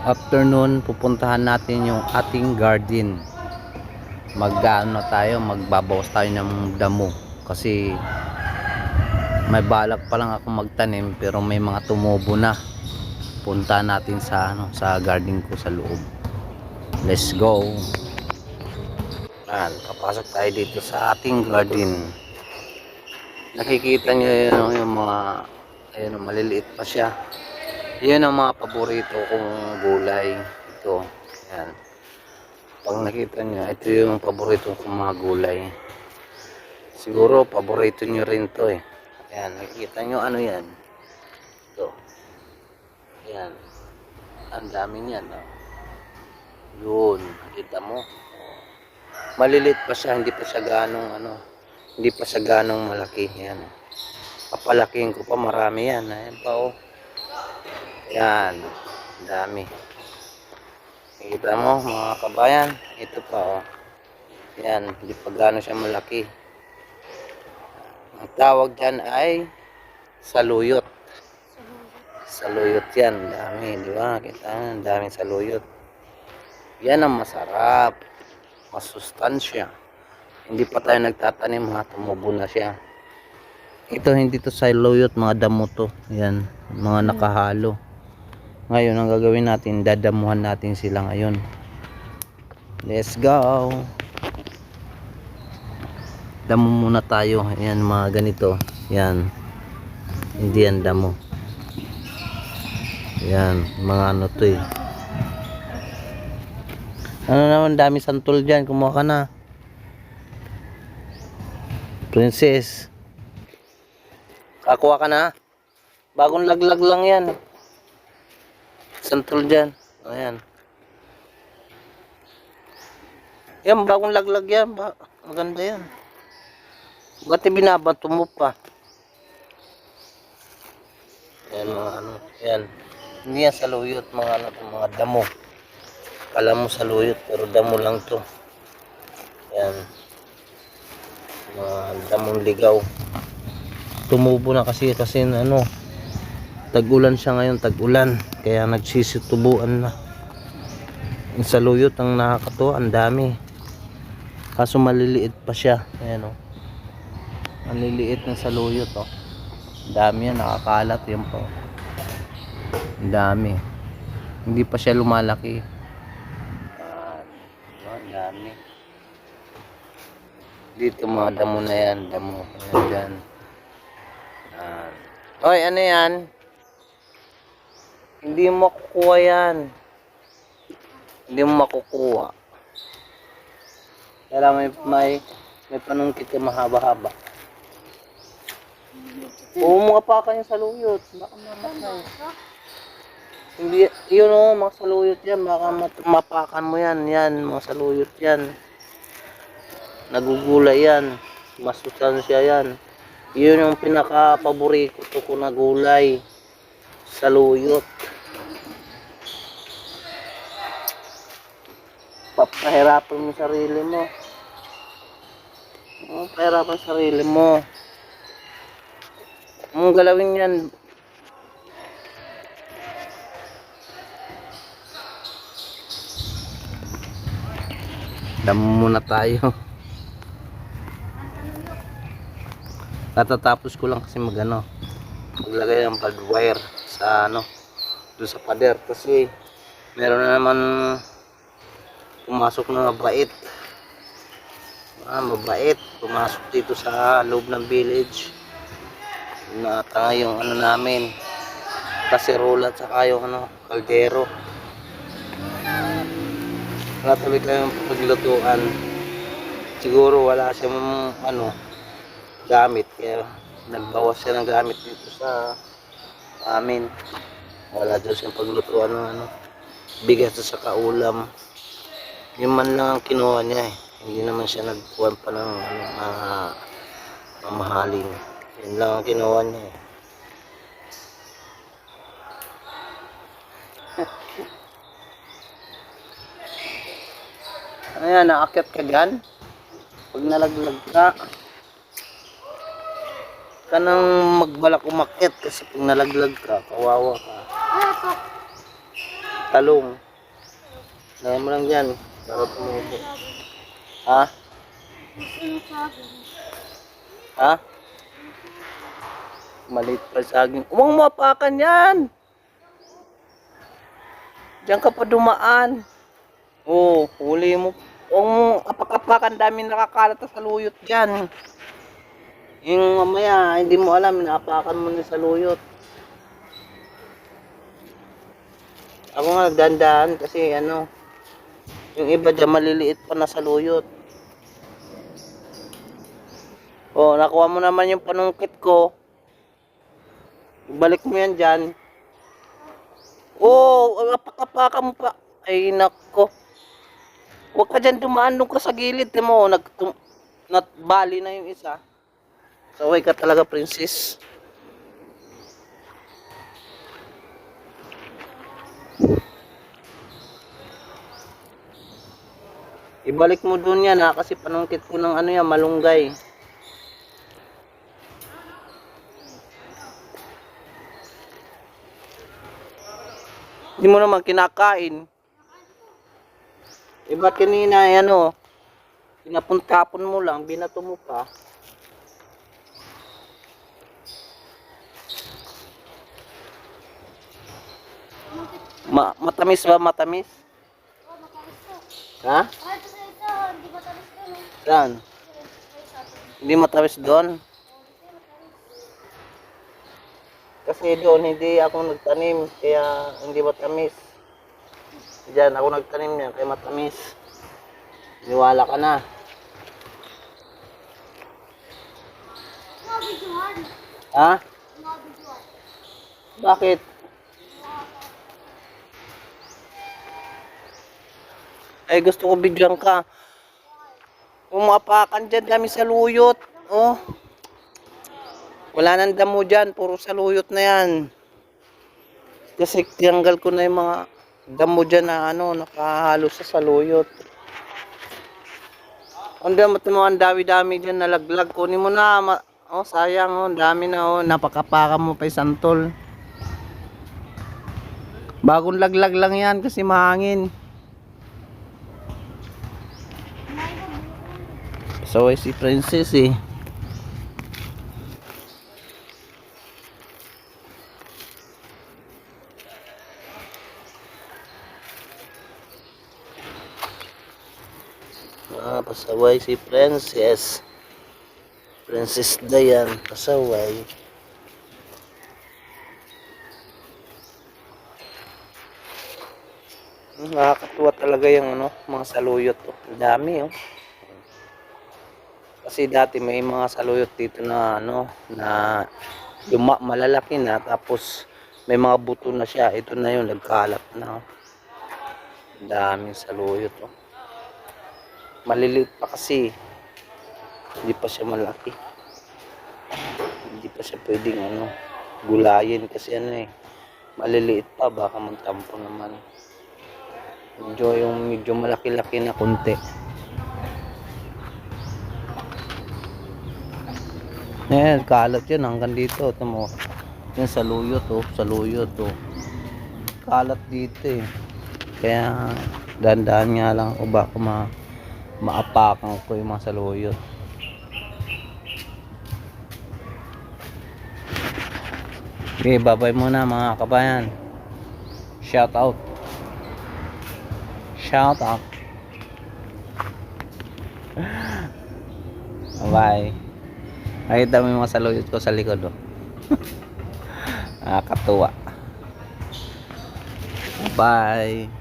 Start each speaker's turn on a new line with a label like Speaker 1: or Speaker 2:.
Speaker 1: afternoon pupuntahan natin yung ating garden. Magano tayo magbabawas tayo ng damo. Kasi may balak pa lang ako magtanim pero may mga tumubo na. Punta natin sa ano sa garden ko sa loob. Let's go! Ayan, papasok tayo dito sa ating garden. Nakikita nyo yun, yung mga ayun, maliliit pa siya yan ang mga paborito kong gulay. Ito yan pag nakita nyo ito yung paborito kong mga gulay. Siguro paborito nyo rin to eh. Yan nakikita nyo ano yan? Ito. Yan ang dami niyan no? yun nakita mo? Malilit pa siya hindi pa siya ganong ano hindi pa siya ganong malaki. Yan papalaking ko pa marami yan. Ayan pa oh yan dami Nakita mo mga kabayan, ito pa oh. Yan, hindi pa gaano siya malaki. Ang tawag dyan ay saluyot. Saluyot yan, dami, di ba? Kita ang daming saluyot. Yan ang masarap. Masustansya. Hindi pa tayo nagtatanim ha, tumubo na siya. Ito hindi to saluyot, mga damo to. Yan, mga nakahalo. Ngayon, ang gagawin natin, dadamuhan natin sila ngayon. Let's go! Damo muna tayo. Ayan, mga ganito. Yan. Hindi yan damo. Yan, mga ano to eh. Ano naman, dami santol dyan. Kumuha ka na. Princess. Kakuha ka na. Bagong laglag lang yan. Santol dyan. Ayan. Yan, bagong laglag yan. Maganda yan. Ba't binabato mo pa? Yan mga ano. Yan. Hindi yan saluyot. Mga ano mga damo. Kala mo saluyot pero damo lang to. Yan. Mga damong ligaw. Tumubo na kasi kasi ano tag-ulan siya ngayon, tag-ulan. Kaya nagsisitubuan na. Yung saluyot ang nakakatuwa, ang dami. Kaso maliliit pa siya. Ayan o. Ang liliit ng saluyot o. Ang dami yan, nakakalat yan po. Ang dami. Hindi pa siya lumalaki. Ah, ang dami. Dito mga damo na yan, damo. Ayan dyan. Ayan. Hoy, ano yan? Hindi mo makukuha yan. Hindi mo makukuha. Kaya may, may, may panungkit ka mahaba-haba. Oo, mga paka yung saluyot. Baka mamatay. Hindi, yun o, mga saluyot yan. Baka mapakan mo yan. Yan, mga saluyot yan. Nagugulay yan. Masustansya yan. Yun yung pinaka-paborito ko na gulay. Saluyot. Papahirapan mo sarili mo. Oh, pahirapan sarili mo. Mong galawin yan. Damo muna tayo. Katatapos ko lang kasi magano maglagay ng bad wire sa ano doon sa pader kasi meron na naman pumasok na mabait. Ah, mabait. Pumasok dito sa loob ng village. Natanga yung ano namin kaserola at saka yung ano kaldero. Tuloy kayong paglutuan siguro wala siyang ano gamit. Kaya nagbawas siya ng gamit dito sa amin. Wala daw siyang paglutuan ng ano bigas at saka ulam yun man lang ang kinuha niya eh. Hindi naman siya nagkuhan pa ng ano, mga mamahalin yun lang ang kinuha niya eh. Ano yan naakyat ka dyan. Pag nalaglag ka. Ka nang magbalak umakyat kasi pag nalaglag ka kawawa ka. Talong. Lagyan mo lang dyan. Para tumubo. Ha? Ha? Maliit pa sa saging. Huwag mo apakan yan! Diyan ka pa dumaan. Oo, oh, huli mo. Huwag mo apak-apakan. Dami nakakalat sa luyot dyan. Yung mamaya, hindi mo alam, naapakan mo na sa luyot. Ako nga nagdandaan kasi ano, yung iba dyan maliliit pa na sa luyot. Oh, nakuha mo naman yung panungkit ko. Balik mo yan dyan. Oh, apak-apakan mo pa. Ay, nako. Huwag ka dyan dumaan nung ka sa gilid. Timo, mo, nag, natbali na yung isa. Saway ka talaga, princess. Ibalik mo dun yan ha, kasi panungkit ko ng ano yan, malunggay. Hindi mo naman kinakain. Iba kanina, ano, pinapuntapon mo lang, binato mo pa. Ma matamis ba matamis? Ha? Saan? Hindi matamis doon? Kasi doon hindi ako nagtanim, kaya hindi matamis. Diyan ako nagtanim niyan, kaya matamis. Niwala ka na. Ha? Bakit? Ay gusto ko bigyan ka. Umapakan dyan kami sa luyot. Oh. Wala nang damo dyan. Puro sa luyot na yan. Kasi tiyanggal ko na yung mga damo dyan na ano, nakahalo sa saluyot. Dami mo ang dami-dami dyan nalaglag. Kunin mo na. Ma- oh, sayang oh. Dami na oh. Napakapaka mo pa santol. Bagong laglag lang yan kasi mahangin. So ay si Princess eh. Ah, pasaway si Princess. Princess Dayan, pasaway. Nakakatuwa talaga yung ano, mga saluyot. Oh. Ang dami oh. Kasi dati may mga saluyot dito na ano, na luma, malalaki na tapos may mga buto na siya. Ito na yun, nagkalat na. daming saluyot. Oh. Maliliit pa kasi. Hindi pa siya malaki. Hindi pa siya pwedeng ano, gulayin kasi ano eh. Maliliit pa, baka magtampo naman. Medyo yung medyo malaki-laki na konti. Eh, kalat yun hanggang dito. Ito mo. Yan sa luyot oh. Sa luyot oh. Kalat dito eh. Kaya dandahan nga lang ako baka ma maapakan ko yung mga saluyot. Okay, babay muna mga kabayan. Shout out. Shout out. Bye. Nakita mo yung mga saluyot ko sa likod oh. Nakakatuwa. Bye.